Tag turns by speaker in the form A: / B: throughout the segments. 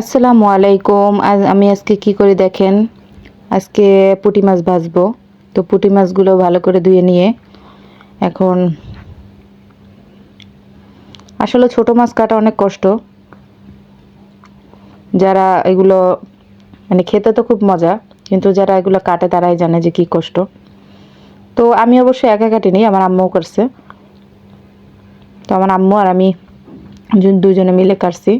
A: আসসালামু আলাইকুম। আজ আমি আজকে কি করে দেখেন? আজকে পুঁটি মাছ ভাজবো। তো পুঁটি মাছগুলো ভালো করে ধুয়ে নিয়ে এখন আসলে ছোট মাছ কাটা অনেক কষ্ট। যারা এগুলো মানে খেতে তো খুব মজা, কিন্তু যারা এগুলো কাটে তারাই জানে যে কি কষ্ট। তো আমি অবশ্য একা কাটিনি আমার আম্মুও করছে তো আমার আম্মু আর আমি দুজনে মিলে কাটছি।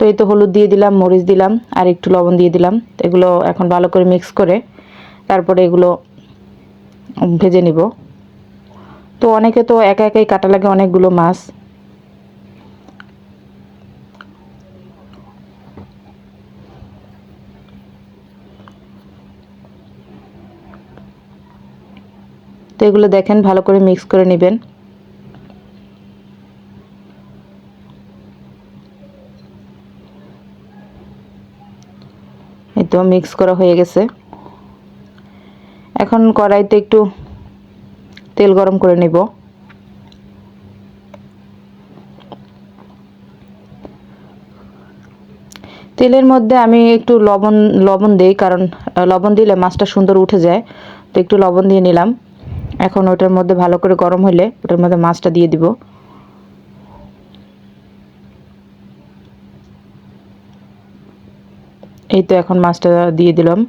A: তো এই তো হলুদ দিয়ে দিলাম, মরিচ দিলাম, আর একটু লবণ দিয়ে দিলাম। এগুলো এখন ভালো করে মিক্স করে তারপরে এগুলো ভেজে নিব। তো অনেকে তো একা একাই কাটা লাগে অনেকগুলো মাছ। তো এগুলো দেখেন, ভালো করে মিক্স করে নেবেন। এই তো মিক্স করা হয়ে গেছে। এখন কড়াইতে একটু তেল গরম করে নিব। তেলের মধ্যে আমি একটু লবণ লবণ দিই কারণ লবণ দিলে মাছটা সুন্দর উঠে যায়। তো একটু লবণ দিয়ে নিলাম। এখন ওটার মধ্যে ভালো করে গরম হলে ওটার মধ্যে মাছটা দিয়ে দিব। এই তো এখন মাছটা দিয়ে দিলাম।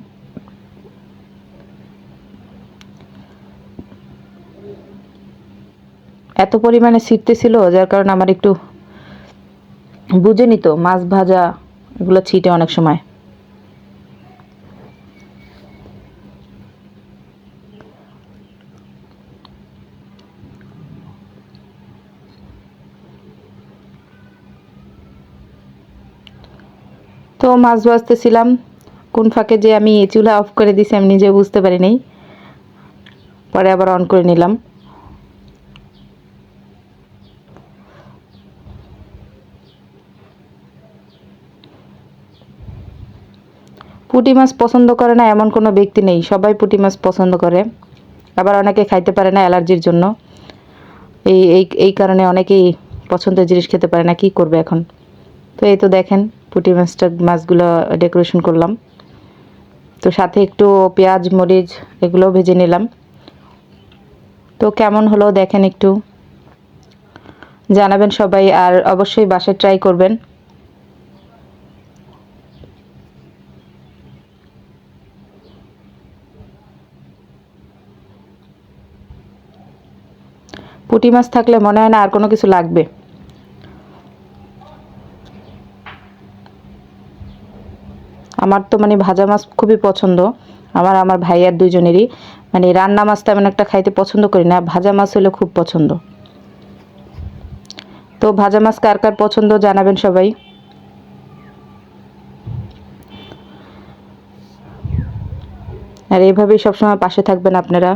A: এত পরিমাণে ছিটতেছিল যার কারণে আমার একটু বুঝে নিত মাছ ভাজা, এগুলো ছিটে অনেক সময়। তো মাছ ভাজতেছিলাম কোন ফাঁকে যে আমি চুলা অফ করে দিছি, আমি নিজে বুঝতে পারি পারিনি। পরে আবার অন করে নিলাম। পুঁটি মাছ পছন্দ করে না এমন কোনো ব্যক্তি নেই। সবাই পুঁটি মাছ পছন্দ করে। আবার অনেকে খাইতে পারে না অ্যালার্জির জন্য। এই এই এই কারণে অনেকেই পছন্দের জিনিস খেতে পারে না। কি করবে এখন? তো এই তো দেখেন। পুঁটি মাছটা, মাছগুলো ডেকোরেশন করলাম। তো সাথে একটু পেঁয়াজ, মরিচ এগুলো ভেজে নিলাম। তো কেমন হলো দেখেন একটু। জানাবেন সবাই আর অবশ্যই বাসায় ট্রাই করবেন। পুঁটি মাছ থাকলে মনে হয় না আর কোনো কিছু লাগবে। আমার তো মানে ভাজা মাছ খুবই পছন্দ। আমার আমার ভাইয়ার দুজনেরই মানে রান্না মাছ তেমন একটা খাইতে পছন্দ করি না, ভাজা মাছ হলে খুব পছন্দ। তো ভাজা মাছ কার কার পছন্দ জানাবেন সবাই। আর এইভাবেই সবসময় পাশে থাকবেন আপনারা।